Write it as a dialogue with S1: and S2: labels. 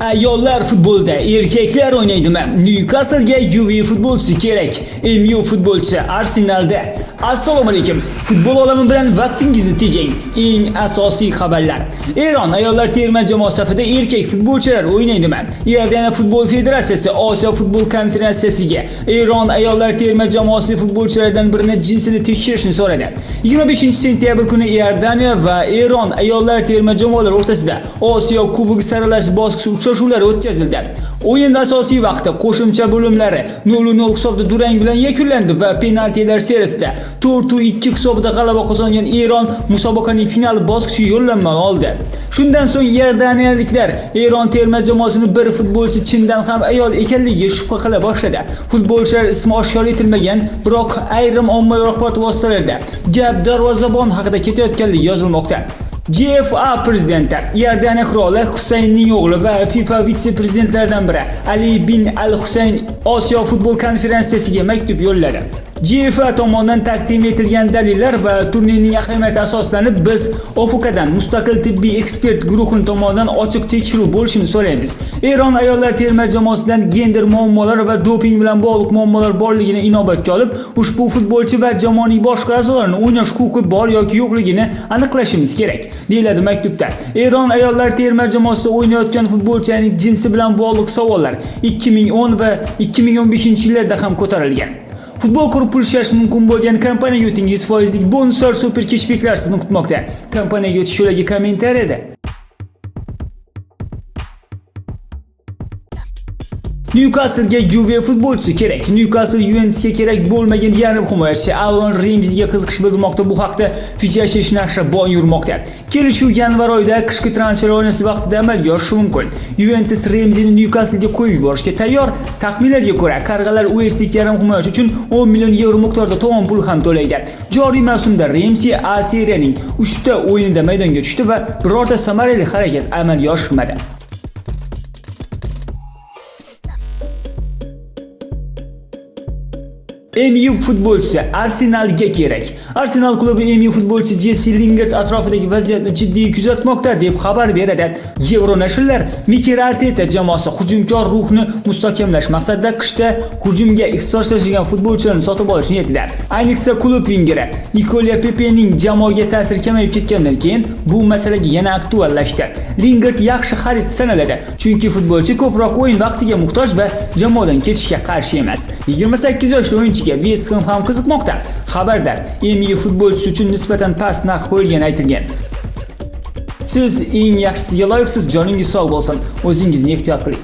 S1: Ayollar futbolda erkaklar o'ynaydimi? Newcastlga Juve futbolchisi kerak. MU futbolchisi Arsenalda. Assalomu alaykum. Futbol olami bilan vaqtingizni tejang. Eng asosiy xabarlar. Eron ayollar terma jamoa safida erkak futbolchilar o'ynaydimi? Iordaniya futbol federatsiyasi Osiyo futbol konferensiyasiga Eron ayollar terma jamoasi futbolchilaridan birini jinsini tekshirishni so'radi. 25 sentyabr kuni Iordaniya va Eron ayollar terma jamoalari o'rtasida Osiyo Kubogi saralash bosqichi uchrashuvlari o'tkazildi. O'yin asosiy vaqti qo'shimcha bo'limlari 0-0 hisobda durang bilan yakunlandi va penaltilar seriyasida 4-2 hisobida g'alaba qozongan Eron musobaqaning final bosqichiga yo'llanma oldi. Shundan so'ng Iordaniyaliklar Eron terma jamoasini bir futbolchi chindan ham ayol ekanligiga shubha qila boshladi. Futbolchilar ismi oshkor etilmagan, biroq ayrim ommaviy axborot vositalarida gap darvozabon haqida ketayotganligi yozilmoqda. GFA prezidenti Iordaniya qiroli Husaynning o'g'li va FIFA vitse-prezidentlaridan biri Ali bin Al-Husayn Osiyo futbol konferensiyasiga maktub yo'lladi. GFA tomonidan taqdim etilgan dalillar va turnirning ahamiyati asoslanib biz OFUKadan mustaqil tibbiy ekspert guruhi tomonidan ochiq tekshiruv bo'lishini so'raymiz. Eron ayollar terma jamoasidan gender muammolari va doping bilan bog'liq muammolar borligini inobatga olib, ushbu futbolchi va jamoaning boshqa a'zolarini o'ynash huquqi bor yoki yo'qligini aniqlashimiz kerak, deyiladi maktubda. Eron ayollar terma jamoasida o'ynayotgan futbolchining jinsi bilan bog'liq savollar 2010 va 2015 yillarda ham ko'tarilgan. Futbol qurib pul ishlash mumkin bo'lgan kompaniyaga o'tingiz foizlik bonuslar super keshbeklar sizni kutmoqda. Kompaniyaga o'tish yo'lagi kommentariyada. Newcastle'ga Juve futbolchisi kerak. Newcastle Juventusga kerak bo'lmagan yarim himoyachi Alon Ramseyga qiziqish bildirmoqda. Bu haqda Fichash nashri boy yurmoqda. Kelishuv yanvar oyida qishki transfer oynasi vaqtida amalga oshishi mumkin. Juventus Ramseyni Newcastle'ga qo'yib yuborishga tayyor. Taxminlarga ko'ra, qarg'alar Westlik yarim himoyachi uchun 10 million yevro miqdorida tovon pul ham to'laydi. Joriy mavsumda Ramsey A seriyaning 3 ta o'yinida maydonga tushdi va birorta samarali harakat amalga oshirmadi. MU futbolchisi Arsenalga kerak. Arsenal klubi MU futbolchi Jesse Lingard atrofidagi vaziyatni jiddiy kuzatmoqda deb xabar beradi. Euro nashrlar Mikel Arteta jamoasi hujumkor ruhni mustahkamlash maqsadida qishda hujumga ixtisoslashgan futbolchilarni sotib olish niyatida. Ayniqsa klub vingeri Nicola Pepening jamoaga ta'siri kamayib ketgandan keyin bu masalaga yana aktuallashdi. Lingard yaxshi xarid sanaladi, chunki futbolchi ko'proq o'yin vaqtiga muhtoj va jamoadan ketishga qarshi emas. 28 yoshli o'yinchiga West Ham ham qiziqmoqda. Xabarda MU futbolchisi uchun nisbatan past narx qo'yilgani aytilgan. Siz eng yaxshisiga loyiqsiz, joningiz sog' bo'lsin. O'zingizni ehtiyot qiling.